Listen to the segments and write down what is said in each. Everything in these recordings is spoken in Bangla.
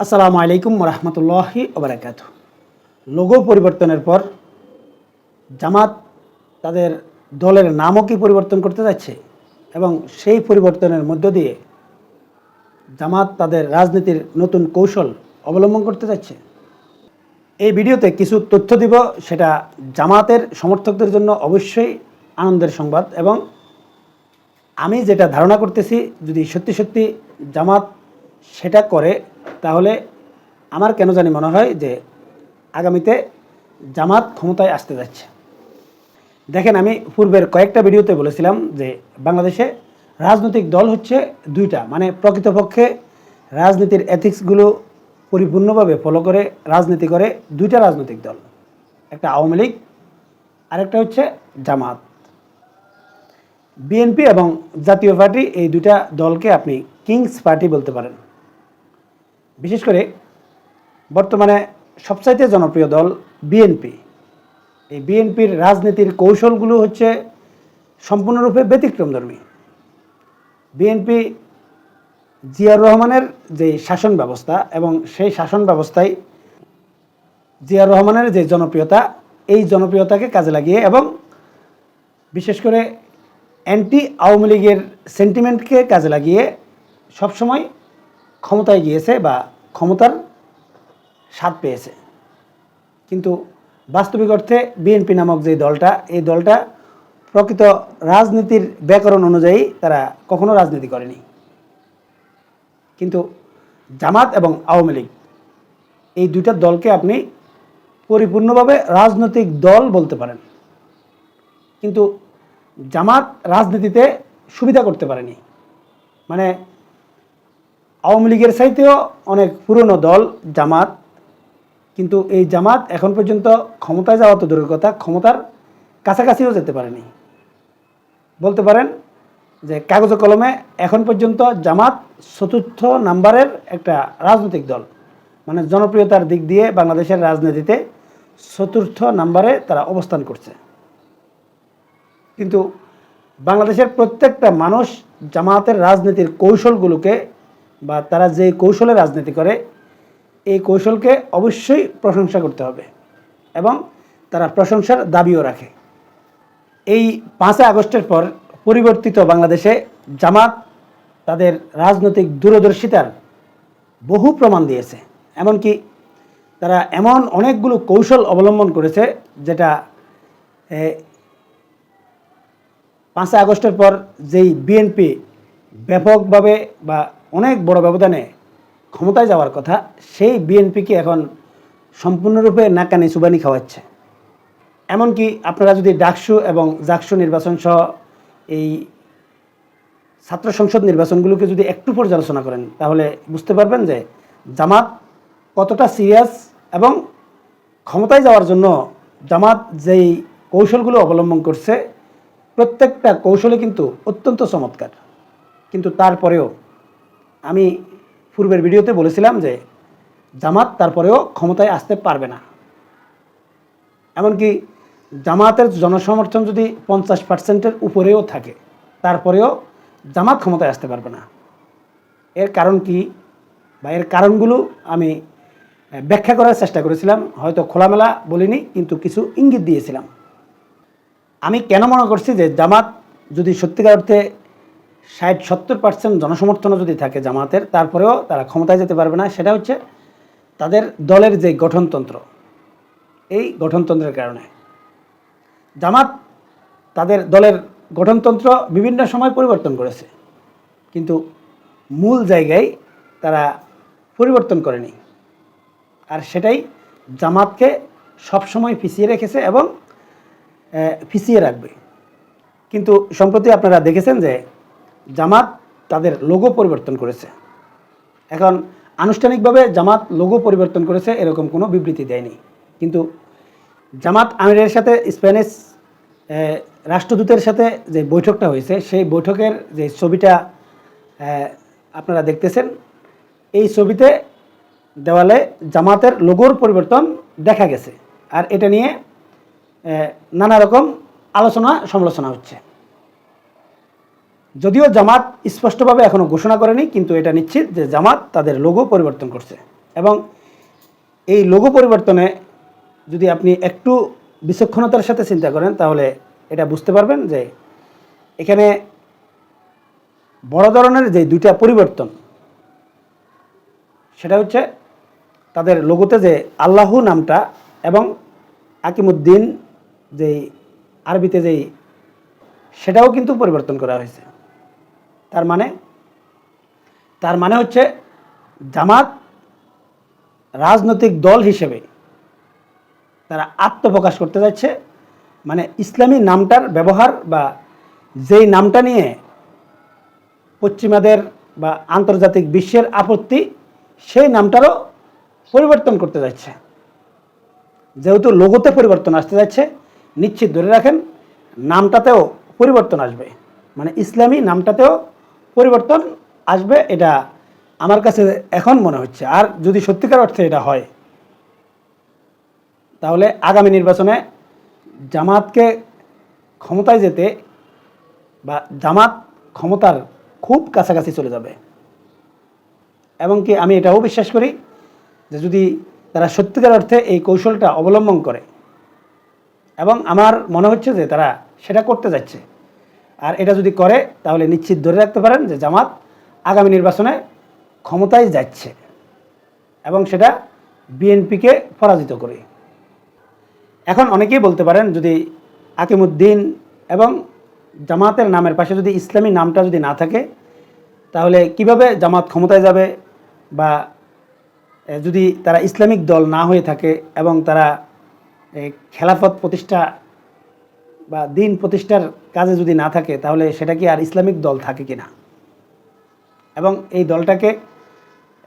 আসসালামু আলাইকুম রহমতুল্লাহি ওবরাকাত লোগো পরিবর্তনের পর জামাত তাদের দলের নামও কি পরিবর্তন করতে যাচ্ছে? এবং সেই পরিবর্তনের মধ্য দিয়ে জামাত তাদের রাজনীতির নতুন কৌশল অবলম্বন করতে যাচ্ছে। এই ভিডিওতে কিছু তথ্য দিব, সেটা জামাতের সমর্থকদের জন্য অবশ্যই আনন্দের সংবাদ এবং আমি যেটা ধারণা করতেছি, যদি সত্যি সত্যি জামাত সেটা করে তাহলে আমার কেন জানি মনে হয় যে আগামীতে জামাত ক্ষমতায় আসতে যাচ্ছে। দেখেন আমি পূর্বের কয়েকটা ভিডিওতে বলেছিলাম যে বাংলাদেশে রাজনৈতিক দল হচ্ছে দুইটা মানে প্রকৃতপক্ষে রাজনীতির এথিক্সগুলো পরিপূর্ণভাবে ফলো করে, রাজনীতি করে দুইটা রাজনৈতিক দল, একটা আওয়ামী লীগ, আরেকটা হচ্ছে জামাত। বিএনপি এবং জাতীয় পার্টি এই দুইটা দলকে আপনি কিংস পার্টি বলতে পারেন। বিশেষ করে বর্তমানে সবচাইতে জনপ্রিয় দল বিএনপি এই বিএনপির রাজনীতির কৌশলগুলো হচ্ছে সম্পূর্ণরূপে ব্যতিক্রমধর্মী। বিএনপি জিয়াউর রহমানের যে শাসন ব্যবস্থা এবং সেই শাসন ব্যবস্থায় জিয়াউর রহমানের যে জনপ্রিয়তা, এই জনপ্রিয়তাকে কাজে লাগিয়ে এবং বিশেষ করে অ্যান্টি আওয়ামী লীগের সেন্টিমেন্টকে কাজে লাগিয়ে সবসময় ক্ষমতায় গিয়েছে বা ক্ষমতার স্বাদ পেয়েছে। কিন্তু বাস্তবিক অর্থে বিএনপি নামক যে দলটা, এই দলটা প্রকৃত রাজনীতির ব্যাকরণ অনুযায়ী তারা কখনো রাজনীতি করেনি। কিন্তু জামাত এবং আওয়ামী লীগ, এই দুইটা দলকে আপনি পরিপূর্ণভাবে রাজনৈতিক দল বলতে পারেন। কিন্তু জামাত রাজনীতিতে সুবিধা করতে পারেনি। মানে আওয়ামী লীগের চাইতেও অনেক পুরনো দল, জামাত। কিন্তু এই জামাত এখন পর্যন্ত ক্ষমতায় যাওয়া তো দূরের কথা, ক্ষমতার কাছাকাছিও যেতে পারেনি। বলতে পারেন যে কাগজ কলমে এখন পর্যন্ত জামাত চতুর্থ নাম্বারের একটা রাজনৈতিক দল। মানে জনপ্রিয়তার দিক দিয়ে বাংলাদেশের রাজনীতিতে চতুর্থ নাম্বারে তারা অবস্থান করছে। কিন্তু বাংলাদেশের প্রত্যেকটা মানুষ জামাতের রাজনীতির কৌশলগুলোকে বা তারা যে কৌশলে রাজনীতি করে, এই কৌশলকে অবশ্যই প্রশংসা করতে হবে এবং তারা প্রশংসার দাবিও রাখে। এই পাঁচই আগস্টের পর পরিবর্তিত বাংলাদেশে জামাত তাদের রাজনৈতিক দূরদর্শিতার বহু প্রমাণ দিয়েছে। এমনকি তারা এমন অনেকগুলো কৌশল অবলম্বন করেছে যেটা পাঁচই আগস্টের পর যেই বিএনপি ব্যাপকভাবে বা অনেক বড় ব্যবধানে ক্ষমতায় যাওয়ার কথা, সেই বিএনপিকে এখন সম্পূর্ণরূপে নাকানি সুবানি খাওয়াচ্ছে। এমনকি আপনারা যদি ডাকসু এবং জাকসু নির্বাচন সহ এই ছাত্র সংসদ নির্বাচনগুলোকে যদি একটু পর্যালোচনা করেন, তাহলে বুঝতে পারবেন যে জামাত কতটা সিরিয়াস এবং ক্ষমতায় যাওয়ার জন্য জামাত যেই কৌশলগুলো অবলম্বন করছে, প্রত্যেকটা কৌশলে কিন্তু অত্যন্ত চমৎকার। কিন্তু তারপরেও আমি পূর্বের ভিডিওতে বলেছিলাম যে জামাত তারপরেও ক্ষমতায় আসতে পারবে না। এমনকি জামাতের জনসমর্থন যদি পঞ্চাশ পার্সেন্টের উপরেও থাকে, তারপরেও জামাত ক্ষমতায় আসতে পারবে না। এর কারণ কি বা এর কারণগুলো আমি ব্যাখ্যা করার চেষ্টা করেছিলাম, হয়তো খোলামেলা বলিনি, কিন্তু কিছু ইঙ্গিত দিয়েছিলাম। আমি কেন মনে করছি যে জামাত যদি সত্যিকার অর্থে ষাট, সত্তর পার্সেন্ট জনসমর্থনও যদি থাকে জামাতের তারপরেও তারা ক্ষমতায় যেতে পারবে না। সেটা হচ্ছে তাদের দলের যে গঠনতন্ত্র, এই গঠনতন্ত্রের কারণে। জামাত তাদের দলের গঠনতন্ত্র বিভিন্ন সময় পরিবর্তন করেছে, কিন্তু মূল জায়গায় তারা পরিবর্তন করেনি। আর সেটাই জামাতকে সবসময় পিছিয়ে রেখেছে এবং পিছিয়ে রাখবে। কিন্তু সম্প্রতি আপনারা দেখেছেন যে জামাত তাদের লোগো পরিবর্তন করেছে। এখন আনুষ্ঠানিকভাবে জামাত লোগো পরিবর্তন করেছে, এরকম কোনো বিবৃতি দেয়নি। কিন্তু জামাত আমিরের সাথে, স্প্যানিশ রাষ্ট্রদূতের সাথে যে বৈঠকটা হয়েছে, সেই বৈঠকের যে ছবিটা আপনারা দেখতেছেন, এই ছবিতে দেওয়ালে জামাতের লোগোর পরিবর্তন দেখা গেছে। আর এটা নিয়ে নানা রকম আলোচনা সমালোচনা হচ্ছে। যদিও জামাত স্পষ্টভাবে এখনও ঘোষণা করেনি, কিন্তু এটা নিশ্চিত যে জামাত তাদের লোগো পরিবর্তন করছে। এবং এই লোগো পরিবর্তনে যদি আপনি একটু বিচক্ষণতার সাথে চিন্তা করেন, তাহলে এটা বুঝতে পারবেন যে এখানে বড় ধরনের যে দুইটা পরিবর্তন, সেটা হচ্ছে তাদের লোগোতে যে আল্লাহু নামটা এবং আকিমুদ্দিন যেই আরবিতে যেই, সেটাও কিন্তু পরিবর্তন করা হয়েছে। তার মানে তার মানে হচ্ছে জামাত রাজনৈতিক দল হিসেবে তারা আত্মপ্রকাশ করতে যাচ্ছে। মানে ইসলামী নামটার ব্যবহার বা যেই নামটা নিয়ে পশ্চিমাদের বা আন্তর্জাতিক বিশ্বের আপত্তি, সেই নামটারও পরিবর্তন করতে যাচ্ছে। যেহেতু লোগোতে পরিবর্তন আসতে যাচ্ছে, নিশ্চিত ধরে রাখেন, নামটাতেও পরিবর্তন আসবে। মানে ইসলামী নামটাতেও পরিবর্তন আসবে, এটা আমার কাছে এখন মনে হচ্ছে। আর যদি সত্যিকার অর্থে এটা হয়, তাহলে আগামী নির্বাচনে জামাতকে ক্ষমতায় যেতে বা জামাত ক্ষমতার খুব কাছাকাছি চলে যাবে। এবং কি আমি এটাও বিশ্বাস করি যে যদি তারা সত্যিকার অর্থে এই কৌশলটা অবলম্বন করে, এবং আমার মনে হচ্ছে যে তারা সেটা করতে যাচ্ছে আর এটা যদি করে, তাহলে নিশ্চিত ধরে রাখতে পারেন যে জামাত আগামী নির্বাচনে ক্ষমতায় যাচ্ছে এবং সেটা বিএনপিকে পরাজিত করে। এখন অনেকেই বলতে পারেন যদি আকিমুদ্দিন এবং জামাতের নামের পাশে যদি ইসলামী নামটা যদি না থাকে, তাহলে কীভাবে জামাত ক্ষমতায় যাবে বা যদি তারা ইসলামিক দল না হয়ে থাকে এবং তারা খেলাফত প্রতিষ্ঠা বা দিন প্রতিষ্ঠার কাজে যদি না থাকে, তাহলে সেটা কি আর ইসলামিক দল থাকে কিনা এবং এই দলটাকে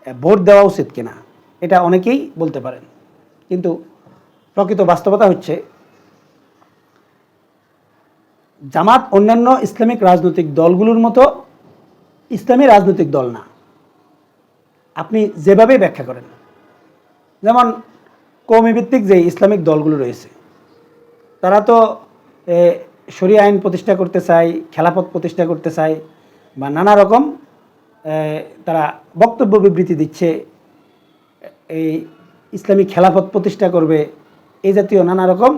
ভোট দেওয়া উচিত কিনা এটা অনেকেই বলতে পারেন। কিন্তু প্রকৃত বাস্তবতা হচ্ছে, জামাত অন্যান্য ইসলামিক রাজনৈতিক দলগুলোর মতো ইসলামী রাজনৈতিক দল না। আপনি যেভাবে ব্যাখ্যা করেন, যেমন কৌমিভিত্তিক যে ইসলামিক দলগুলো রয়েছে, তারা তো এ, শরিয়া আইন প্রতিষ্ঠা করতে চায় খেলাপথ প্রতিষ্ঠা করতে চায় বা নানা রকম তারা বক্তব্য বিবৃতি দিচ্ছে এই ইসলামী খেলাফত প্রতিষ্ঠা করবে এই জাতীয় নানা রকম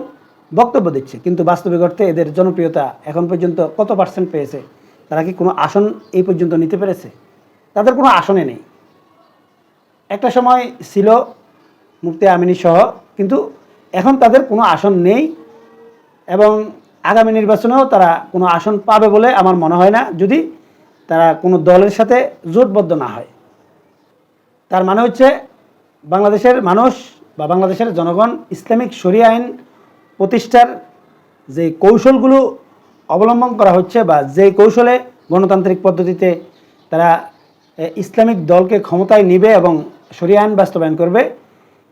বক্তব্য দিচ্ছে। কিন্তু বাস্তবিক অর্থে এদের জনপ্রিয়তা এখন পর্যন্ত কত পার্সেন্ট পেয়েছে? তারা কি কোনো আসন এই পর্যন্ত নিতে পেরেছে? তাদের কোনো আসনে নেই। একটা সময় ছিল মুফতি আমিনী সহ কিন্তু এখন তাদের কোনো আসন নেই এবং আগামী নির্বাচনেও তারা কোনো আসন পাবে বলে আমার মনে হয় না, যদি তারা কোনো দলের সাথে জোটবদ্ধ না হয়। তার মানে হচ্ছে বাংলাদেশের মানুষ বা বাংলাদেশের জনগণ ইসলামিক শরিয়া আইন প্রতিষ্ঠার যে কৌশলগুলো অবলম্বন করা হচ্ছে বা যে কৌশলে গণতান্ত্রিক পদ্ধতিতে তারা ইসলামিক দলকে ক্ষমতায় নিবে এবং শরিয়া আইন বাস্তবায়ন করবে,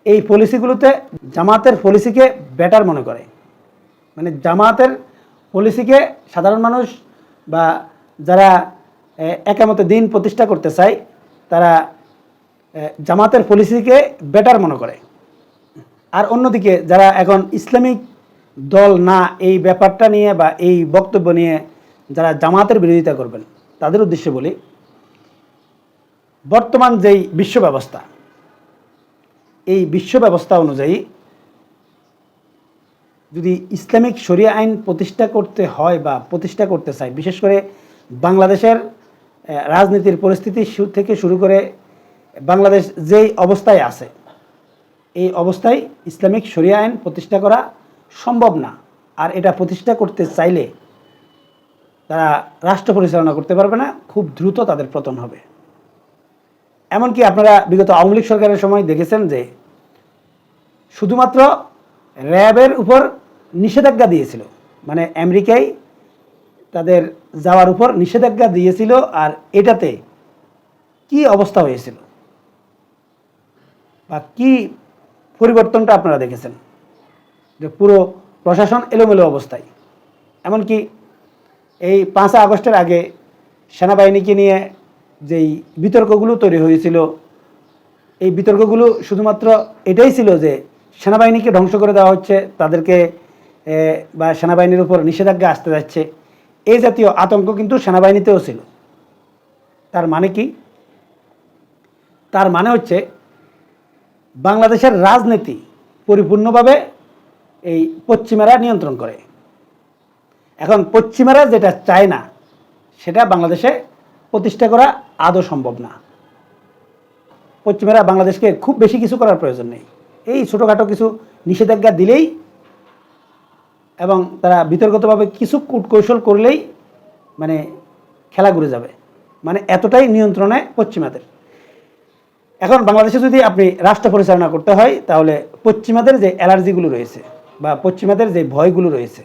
এই পলিসিগুলোতে জামাতের পলিসিকে বেটার মনে করে। মানে জামাতের পলিসিকে সাধারণ মানুষ বা যারা একামতে দিন প্রতিষ্ঠা করতে চায়, তারা জামাতের পলিসিকে বেটার মনে করে। আর অন্যদিকে যারা এখন ইসলামিক দল না, এই ব্যাপারটা নিয়ে বা এই বক্তব্য নিয়ে যারা জামাতের বিরোধিতা করবেন, তাদের উদ্দেশ্যে বলি, বর্তমান যেই বিশ্ব ব্যবস্থা, এই বিশ্ব ব্যবস্থা অনুযায়ী যদি ইসলামিক শরিয়া আইন প্রতিষ্ঠা করতে হয় বা প্রতিষ্ঠা করতে চায়, বিশেষ করে বাংলাদেশের রাজনীতির পরিস্থিতি থেকে শুরু করে বাংলাদেশ যেই অবস্থায় আছে, এই অবস্থায় ইসলামিক শরিয়া আইন প্রতিষ্ঠা করা সম্ভব না। আর এটা প্রতিষ্ঠা করতে চাইলে তারা রাষ্ট্র পরিচালনা করতে পারবে না, খুব দ্রুত তাদের পতন হবে। এমনকি আপনারা বিগত আওয়ামী লীগ সরকারের সময় দেখেছেন যে শুধুমাত্র র্যাবের উপর নিষেধাজ্ঞা দিয়েছিল। মানে আমেরিকায় তাদের যাওয়ার উপর নিষেধাজ্ঞা দিয়েছিল আর এটাতে কি অবস্থা হয়েছিল? বা কি পরিবর্তনটা আপনারা দেখেছেন? যে পুরো প্রশাসন এলোমেলো অবস্থায়। এমনকি এই পাঁচই আগস্টের আগে সেনাবাহিনীকে নিয়ে যেই বিতর্কগুলো তৈরি হয়েছিল, এই বিতর্কগুলো শুধুমাত্র এটাই ছিল যে সেনাবাহিনীকে ধ্বংস করে দেওয়া হচ্ছে, তাদেরকে বা সেনাবাহিনীর উপর নিষেধাজ্ঞা আসতে যাচ্ছে। এই জাতীয় আতঙ্ক কিন্তু সেনাবাহিনীতেও ছিল। তার মানে কি? তার মানে হচ্ছে বাংলাদেশের রাজনীতি পরিপূর্ণভাবে এই পশ্চিমারা নিয়ন্ত্রণ করে। এখন পশ্চিমারা যেটা চায় না, সেটা বাংলাদেশে প্রতিষ্ঠা করা আদৌ সম্ভব না। পশ্চিমেরা বাংলাদেশকে খুব বেশি কিছু করার প্রয়োজন নেই। এই ছোটোখাটো কিছু নিষেধাজ্ঞা দিলেই এবং তারা বিতর্কতভাবে কিছু কূটকৌশল করলেই মানে খেলা ঘুরে যাবে। মানে এতটাই নিয়ন্ত্রণে পশ্চিমাদের। এখন বাংলাদেশে যদি আপনি রাষ্ট্র পরিচালনা করতে হয়, তাহলে পশ্চিমাদের যে অ্যালার্জিগুলো রয়েছে বা পশ্চিমাদের যে ভয়গুলো রয়েছে,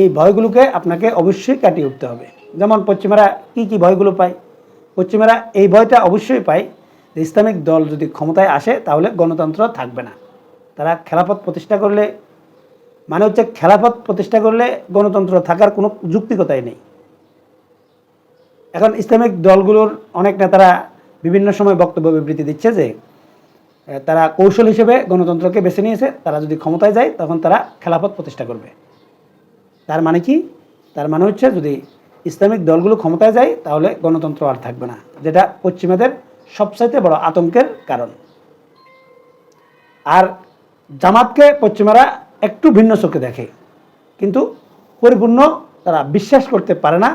এই ভয়গুলোকে আপনাকে অবশ্যই কাটিয়ে উঠতে হবে। যেমন পশ্চিমারা কি কি ভয়গুলো পায়? পশ্চিমারা এই ভয়টা অবশ্যই পায় ইসলামিক দল যদি ক্ষমতায় আসে, তাহলে গণতন্ত্র থাকবে না। তারা খেলাপথ প্রতিষ্ঠা করলে মানে হচ্ছে খেলাপথ প্রতিষ্ঠা করলে গণতন্ত্র থাকার কোনো যুক্তিকতাই নেই। এখন ইসলামিক দলগুলোর অনেক নেতারা বিভিন্ন সময় বক্তব্য বিবৃতি দিচ্ছে যে তারা কৌশল হিসেবে গণতন্ত্রকে বেছে নিয়েছে, তারা যদি ক্ষমতায় যায়, তখন তারা খেলাফত প্রতিষ্ঠা করবে। তার মানে কি? তার মানে হচ্ছে যদি ইসলামিক দলগুলো ক্ষমতায় যায়, তাহলে গণতন্ত্র আর থাকবে না, যেটা পশ্চিমাদের সবচাইতে বড় আতঙ্কের কারণ। আর জামাতকে পশ্চিমারা একটু ভিন্ন চোখে দেখে, কিন্তু পরিপূর্ণ তারা বিশ্বাস করতে পারে না।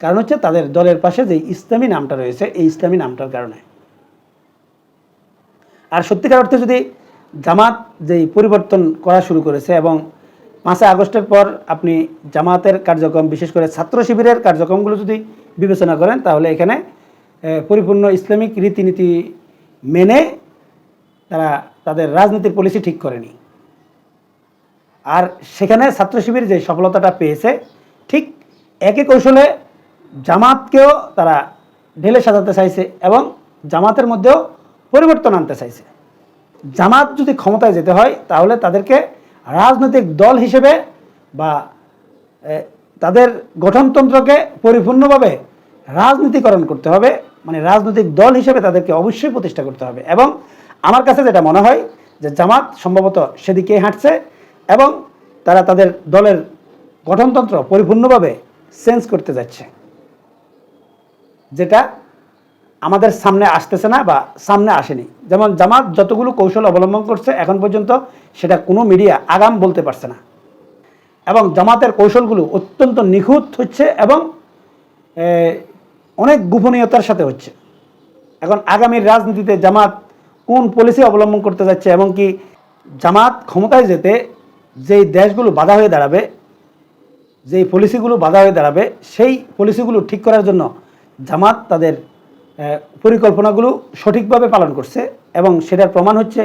কারণ হচ্ছে তাদের দলের পাশে যে ইসলামী নামটা রয়েছে, এই ইসলামী নামটার কারণে। আর সত্যিকার অর্থে যদি জামাত যেই পরিবর্তন করা শুরু করেছে এবং পাঁচই আগস্টের পর আপনি জামাতের কার্যক্রম, বিশেষ করে ছাত্র শিবিরের কার্যক্রমগুলো যদি বিবেচনা করেন, তাহলে এখানে পরিপূর্ণ ইসলামিক রীতিনীতি মেনে তারা তাদের রাজনীতির পলিসি ঠিক করেনি। আর সেখানে ছাত্র শিবির যে সফলতাটা পেয়েছে, ঠিক একই কৌশলে জামাতকেও তারা ঢেলে সাজাতে চাইছে এবং জামাতের মধ্যেও পরিবর্তন আনতে চাইছে। জামাত যদি ক্ষমতায় যেতে হয়, তাহলে তাদেরকে রাজনৈতিক দল হিসেবে বা তাদের গঠনতন্ত্রকে পরিপূর্ণভাবে রাজনীতিকরণ করতে হবে মানে রাজনৈতিক দল হিসেবে তাদেরকে অবশ্যই প্রতিষ্ঠা করতে হবে। এবং আমার কাছে যেটা মনে হয় যে জামাত সম্ভবত সেদিকেই হাঁটছে এবং তারা তাদের দলের গঠনতন্ত্র পরিপূর্ণভাবে চেঞ্জ করতে যাচ্ছে। যেটা আমাদের সামনে আসতেছে না বা সামনে আসেনি। যেমন জামাত যতগুলো কৌশল অবলম্বন করছে, এখন পর্যন্ত সেটা কোনো মিডিয়া আগাম বলতে পারছে না। এবং জামাতের কৌশলগুলো অত্যন্ত নিখুঁত হচ্ছে এবং অনেক গোপনীয়তার সাথে হচ্ছে। এখন আগামীর রাজনীতিতে জামাত কোন পলিসি অবলম্বন করতে যাচ্ছে এবং কি জামাত ক্ষমতায় যেতে যেই দেশগুলো বাধা হয়ে দাঁড়াবে, যেই পলিসিগুলো বাধা হয়ে দাঁড়াবে, সেই পলিসিগুলো ঠিক করার জন্য জামাত তাদের পরিকল্পনাগুলো সঠিকভাবে পালন করছে এবং সেটার প্রমাণ হচ্ছে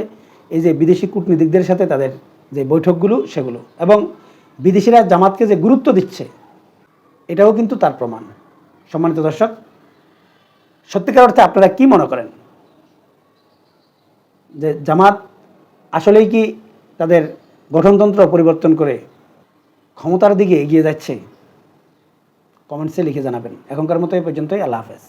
এই যে বিদেশি কূটনীতিকদের সাথে তাদের যে বৈঠকগুলো সেগুলো এবং বিদেশিরা জামাতকে যে গুরুত্ব দিচ্ছে, এটাও কিন্তু তার প্রমাণ। সম্মানিত দর্শক, সত্যিকার অর্থে আপনারা কি মনে করেন? যে জামাত আসলেই কি তাদের গঠনতন্ত্র পরিবর্তন করে ক্ষমতার দিকে এগিয়ে যাচ্ছে? কমেন্টসে লিখে জানাবেন। এখনকার মতো এই পর্যন্তই, আল্লাহ হাফেজ।